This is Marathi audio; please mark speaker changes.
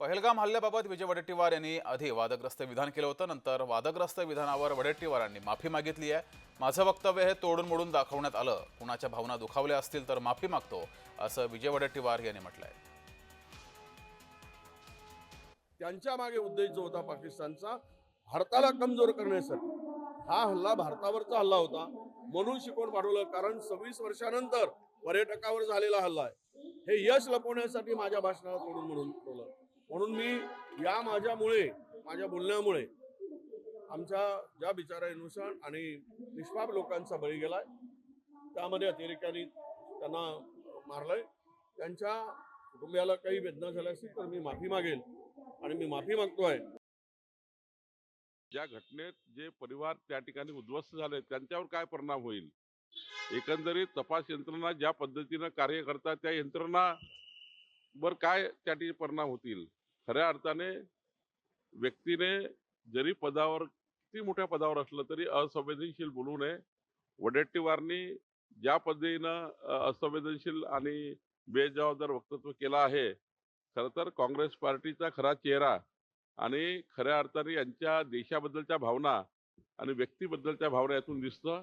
Speaker 1: पहलगाम हल्ल्याबाबत विजय वडेट्टीवार यांनी आधी वादग्रस्त विधान केलं होतं नंतर वादग्रस्त विधानावर वडेट्टीवारांनी माफी मागितली आहे. माझं वक्तव्य हे तोडून मोडून दाखवण्यात आलं. कुणाच्या भावना दुखावल्या असतील तर माफी मागतो असं विजय वडेट्टीवार यांनी म्हटलंय.
Speaker 2: त्यांच्या मागे उद्देश जो होता पाकिस्तानचा भारताला कमजोर करण्यासाठी. हा हल्ला भारतावरचा हल्ला होता. म्हणून शिकवण पाठवलं कारण सव्वीस वर्षानंतर पर्यटकावर झालेला हल्ला आहे. हे यश लपवण्यासाठी माझ्या भाषणाला तोडून म्हणून म्हणून मी या माझ्यामुळे माझ्या बोलण्यामुळे आमच्या ज्या बिचारा आणि निष्पाप लोकांचा बळी गेलाय त्यामध्ये अतिरेक्यांनी त्यांना मारलंय. त्यांच्या कुटुंबियाला काही वेदना झाल्या असतील तर मी माफी मागेल आणि मी माफी मागतोय.
Speaker 3: ज्या घटनेत जे परिवार त्या ठिकाणी उद्ध्वस्त झाले त्यांच्यावर काय परिणाम होईल? एकंदरीत तपास यंत्रणा ज्या पद्धतीनं कार्य करतात त्या यंत्रणा वर काय त्या ठिकाणी परिणाम होतील? खऱ्या अर्थाने व्यक्तीने जरी पदावर किती मोठ्या पदावर असलं तरी असंवेदनशील बोलू नये. वडेट्टीवारनी ज्या पद्धतीनं असंवेदनशील आणि बेजबाबदार वक्तव्य केलं आहे खरं तर काँग्रेस पार्टीचा खरा चेहरा आणि खऱ्या अर्थाने यांच्या देशाबद्दलच्या भावना आणि व्यक्तीबद्दलच्या भावना यातून दिसतं.